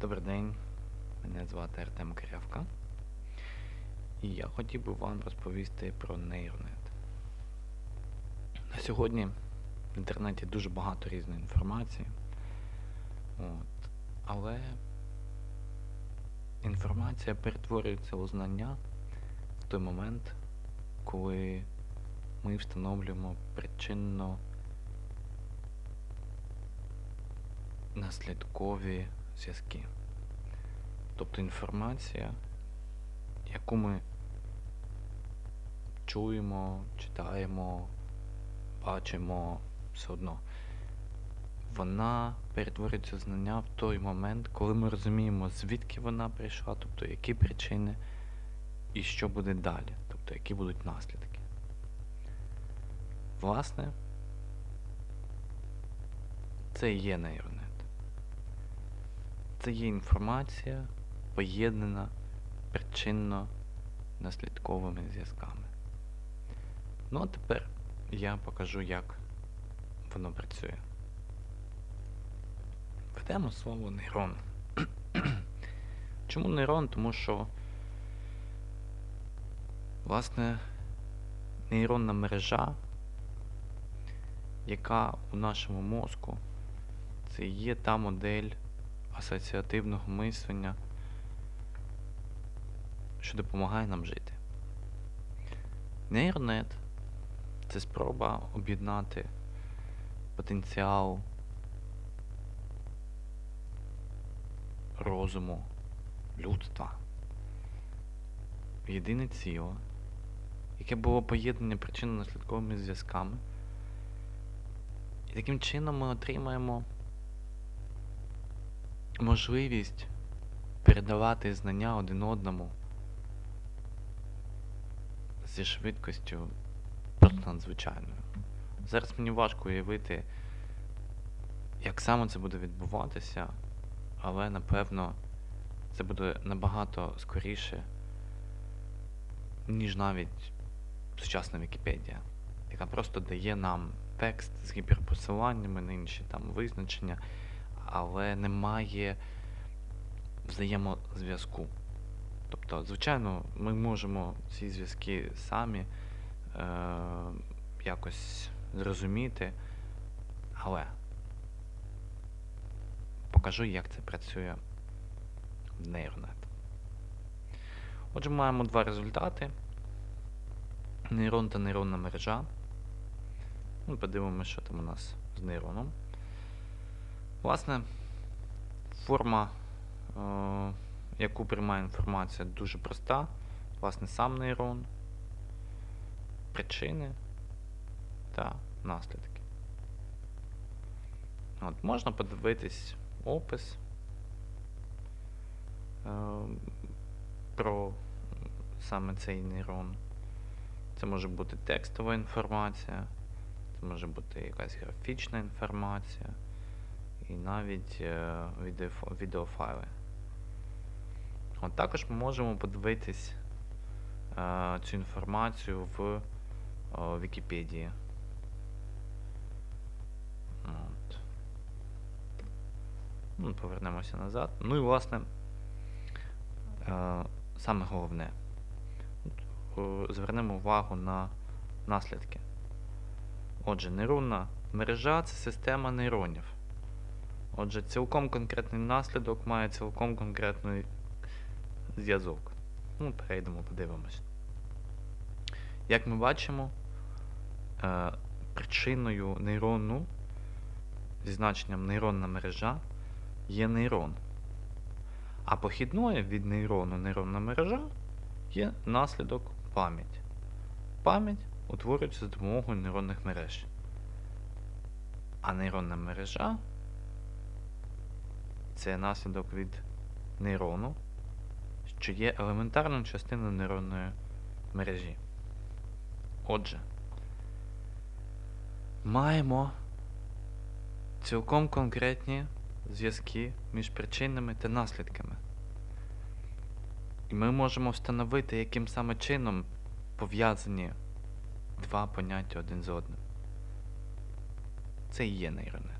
Добрий день, мене звати Артем Кирявка. І я хотів би вам розповісти про нейронет. На сьогодні в інтернеті дуже багато різної інформації. От. Але інформація перетворюється у знання в той момент, коли ми встановлюємо причинно наслідкові зв'язки. Тобто інформація, яку ми чуємо, читаємо, бачимо все одно, вона перетворюється знання в той момент, коли ми розуміємо, звідки вона прийшла, тобто які причини і що буде далі, тобто які будуть наслідки. Власне, це і є нейронет. Це є інформація, поєднана причинно-наслідковими зв'язками. Ну а тепер я покажу, як воно працює. Ведемо слово нейрон. Чому нейрон? Тому що, власне, нейронна мережа, яка у нашому мозку, це є та модель асоціативного мислення, що допомагає нам жити. Нейронет це спроба об'єднати потенціал розуму людства в єдине ціле, яке було поєднане причинно-наслідковими зв'язками. І таким чином ми отримаємо можливість передавати знання один одному зі швидкістю просто надзвичайною. Зараз мені важко уявити, як саме це буде відбуватися, але напевно це буде набагато скоріше, ніж навіть сучасна Вікіпедія, яка просто дає нам текст з гіперпосиланнями на інші там визначення але немає взаємозв'язку. Тобто, звичайно, ми можемо ці зв'язки самі е, якось зрозуміти, але покажу, як це працює в нейронет. Отже, маємо два результати. Нейрон та нейронна мережа. Ми подивимося, що там у нас з нейроном. Власне, форма, е, яку приймає інформація, дуже проста. Власне, сам нейрон, причини та наслідки. От, Можна подивитись опис е, про саме цей нейрон. Це може бути текстова інформація, це може бути якась графічна інформація і навіть е, відеофайли. От Також ми можемо подивитись е, цю інформацію в о, Вікіпедії. От. Ну, Повернемося назад. Ну і власне, е, саме головне. Звернемо увагу на наслідки. Отже, нейронна мережа це система нейронів. Отже, цілком конкретний наслідок має цілком конкретний зв'язок. Ну, перейдемо, подивимось. Як ми бачимо, е, причиною нейрону, зі значенням нейронна мережа, є нейрон. А похідною від нейрону нейронна мережа є наслідок пам'ять. Пам'ять утворюється за допомогою нейронних мереж. А нейронна мережа це наслідок від нейрону, що є елементарною частиною нейронної мережі. Отже, маємо цілком конкретні зв'язки між причинами та наслідками. І ми можемо встановити, яким саме чином пов'язані два поняття один з одним. Це і є нейронет.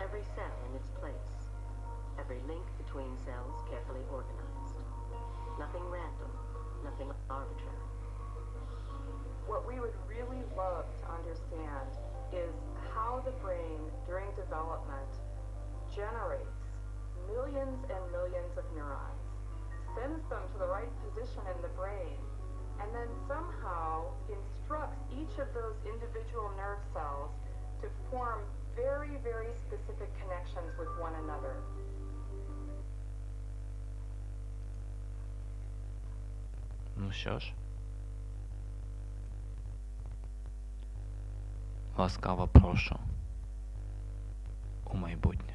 Every cell in its place, every link between cells carefully organized. Nothing random, nothing arbitrary. What we would really love to understand is how the brain during development generates millions and millions of neurons, sends them to the right position in the brain, and then somehow instructs each of those individual nerve cells to form very, very specific connections with one another. Ну що ж. Ласкаво прошу у майбутнє.